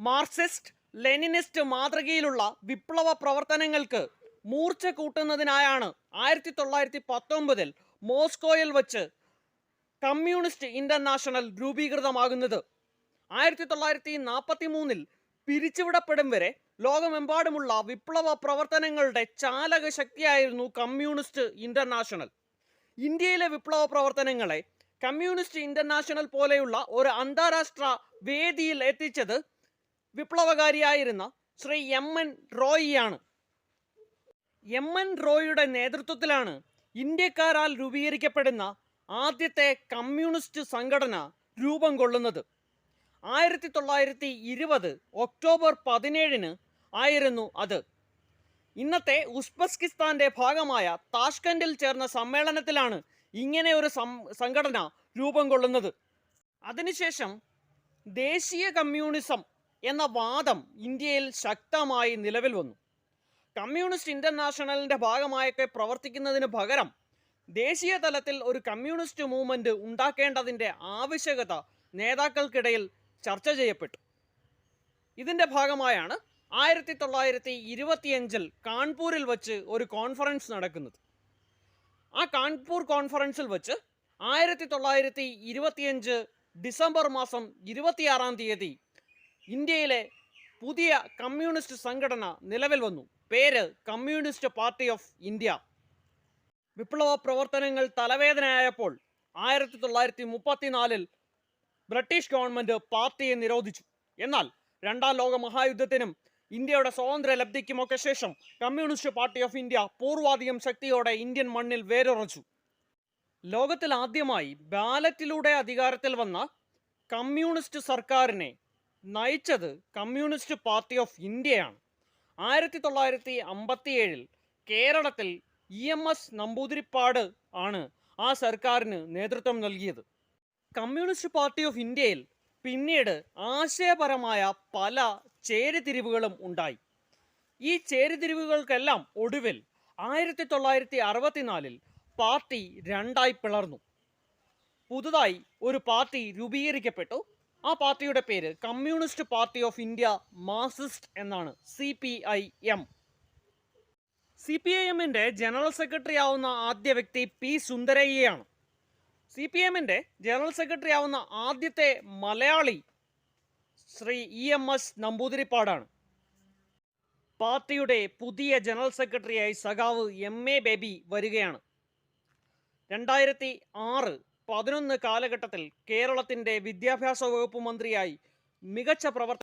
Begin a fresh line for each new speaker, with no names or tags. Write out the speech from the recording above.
Marxist Leninist മാതൃകയിലുള്ള വിപ്ലവ പ്രവർത്തനങ്ങൾക്ക് മൂർച്ച കൂട്ടുന്നതിനായാണ് ആയിരത്തി തൊള്ളായിരത്തി പത്തൊമ്പതിൽ മോസ്കോയിൽ വച്ച് കമ്മ്യൂണിസ്റ്റ് ഇന്റർനാഷണൽ രൂപീകൃതമാകുന്നത്. ആയിരത്തി തൊള്ളായിരത്തി നാൽപ്പത്തി മൂന്നിൽ പിരിച്ചുവിടപ്പെടും വരെ ലോകമെമ്പാടുമുള്ള വിപ്ലവ പ്രവർത്തനങ്ങളുടെ ചാലക ശക്തിയായിരുന്നു കമ്മ്യൂണിസ്റ്റ് ഇന്റർനാഷണൽ. ഇന്ത്യയിലെ വിപ്ലവ പ്രവർത്തനങ്ങളെ കമ്മ്യൂണിസ്റ്റ് ഇന്റർനാഷണൽ പോലെയുള്ള ഒരു അന്താരാഷ്ട്ര വേദിയിൽ എത്തിച്ചത് വിപ്ലവകാരിയായിരുന്ന ശ്രീ എം എൻ റോയിയാണ്. എം എൻ റോയിയുടെ നേതൃത്വത്തിലാണ് ഇന്ത്യക്കാരാൽ രൂപീകരിക്കപ്പെടുന്ന ആദ്യത്തെ കമ്മ്യൂണിസ്റ്റ് സംഘടന രൂപം കൊള്ളുന്നത്. ആയിരത്തി തൊള്ളായിരത്തി ഇരുപത് ഒക്ടോബർ പതിനേഴിന് ആയിരുന്നു അത്. ഇന്നത്തെ ഉസ്ബെസ്കിസ്ഥാന്റെ ഭാഗമായ താഷ്കൻഡിൽ ചേർന്ന സമ്മേളനത്തിലാണ് ഇങ്ങനെ ഒരു സംഘടന രൂപം കൊള്ളുന്നത്. അതിനുശേഷം ദേശീയ കമ്മ്യൂണിസം എന്ന വാദം ഇന്ത്യയിൽ ശക്തമായി നിലവിൽ വന്നു. കമ്മ്യൂണിസ്റ്റ് ഇന്റർനാഷണലിന്റെ ഭാഗമായൊക്കെ പ്രവർത്തിക്കുന്നതിന് പകരം ദേശീയ തലത്തിൽ ഒരു കമ്മ്യൂണിസ്റ്റ് മൂവ്മെന്റ് ഉണ്ടാക്കേണ്ടതിന്റെ ആവശ്യകത നേതാക്കൾക്കിടയിൽ ചർച്ച ചെയ്യപ്പെട്ടു. ഇതിന്റെ ഭാഗമായാണ് ആയിരത്തി തൊള്ളായിരത്തി ഇരുപത്തിയഞ്ചിൽ കാൺപൂരിൽ വച്ച് ഒരു കോൺഫറൻസ് നടക്കുന്നത്. ആ കാൺപൂർ കോൺഫറൻസിൽ വച്ച് ആയിരത്തി തൊള്ളായിരത്തി ഇരുപത്തിയഞ്ച് ഡിസംബർ മാസം ഇരുപത്തിയാറാം തീയതി ഇന്ത്യയിലെ പുതിയ കമ്മ്യൂണിസ്റ്റ് സംഘടന നിലവിൽ വന്നു. പേര് കമ്മ്യൂണിസ്റ്റ് പാർട്ടി ഓഫ് ഇന്ത്യ. വിപ്ലവ പ്രവർത്തനങ്ങൾ തലവേദനയായപ്പോൾ ആയിരത്തി തൊള്ളായിരത്തി മുപ്പത്തിനാലിൽ ബ്രിട്ടീഷ് ഗവൺമെന്റ് പാർട്ടിയെ നിരോധിച്ചു. എന്നാൽ രണ്ടാം ലോക മഹായുദ്ധത്തിനും ഇന്ത്യയുടെ സ്വാതന്ത്ര്യ ലബ്ധിക്കുമൊക്കെ ശേഷം കമ്മ്യൂണിസ്റ്റ് പാർട്ടി ഓഫ് ഇന്ത്യ പൂർവാധികം ശക്തിയോടെ ഇന്ത്യൻ മണ്ണിൽ വേരുറച്ചു. ലോകത്തിൽ ആദ്യമായി ബാലറ്റിലൂടെ അധികാരത്തിൽ വന്ന കമ്മ്യൂണിസ്റ്റ് സർക്കാരിനെ നയിച്ചത് കമ്മ്യൂണിസ്റ്റ് പാർട്ടി ഓഫ് ഇന്ത്യയാണ്. ആയിരത്തി തൊള്ളായിരത്തി അമ്പത്തിയേഴിൽ കേരളത്തിൽ ഇ എം എസ് നമ്പൂതിരിപ്പാട് ആണ് ആ സർക്കാരിന് നേതൃത്വം നൽകിയത്. കമ്മ്യൂണിസ്റ്റ് പാർട്ടി ഓഫ് ഇന്ത്യയിൽ പിന്നീട് ആശയപരമായ പല ചേരിതിരിവുകളും ഉണ്ടായി. ഈ ചേരിതിരിവുകൾക്കെല്ലാം ഒടുവിൽ ആയിരത്തി തൊള്ളായിരത്തി അറുപത്തിനാലിൽ പാർട്ടി രണ്ടായി പിളർന്നു. പുതുതായി ഒരു പാർട്ടി രൂപീകരിക്കപ്പെട്ടു. ആ പാർട്ടിയുടെ പേര് communist party of India Marxist എന്നാണ്. C P I M. C P I എമ്മിന്റെ ജനറൽ സെക്രട്ടറി ആവുന്ന ആദ്യ വ്യക്തി പി സുന്ദരയ്യയാണ്. സി പി എമ്മിന്റെ ജനറൽ സെക്രട്ടറി ആവുന്ന ആദ്യത്തെ Malayali Shri E M S നമ്പൂതിരിപ്പാടാണ്. പാർട്ടിയുടെ പുതിയ ജനറൽ സെക്രട്ടറിയായി സഖാവ് എം എ ബേബി വരികയാണ്. രണ്ടായിരത്തി ആറ് പതിനൊന്ന് കാലഘട്ടത്തിൽ കേരളത്തിന്റെ വിദ്യാഭ്യാസ വകുപ്പ് മന്ത്രിയായി മികച്ച പ്രവർത്തനം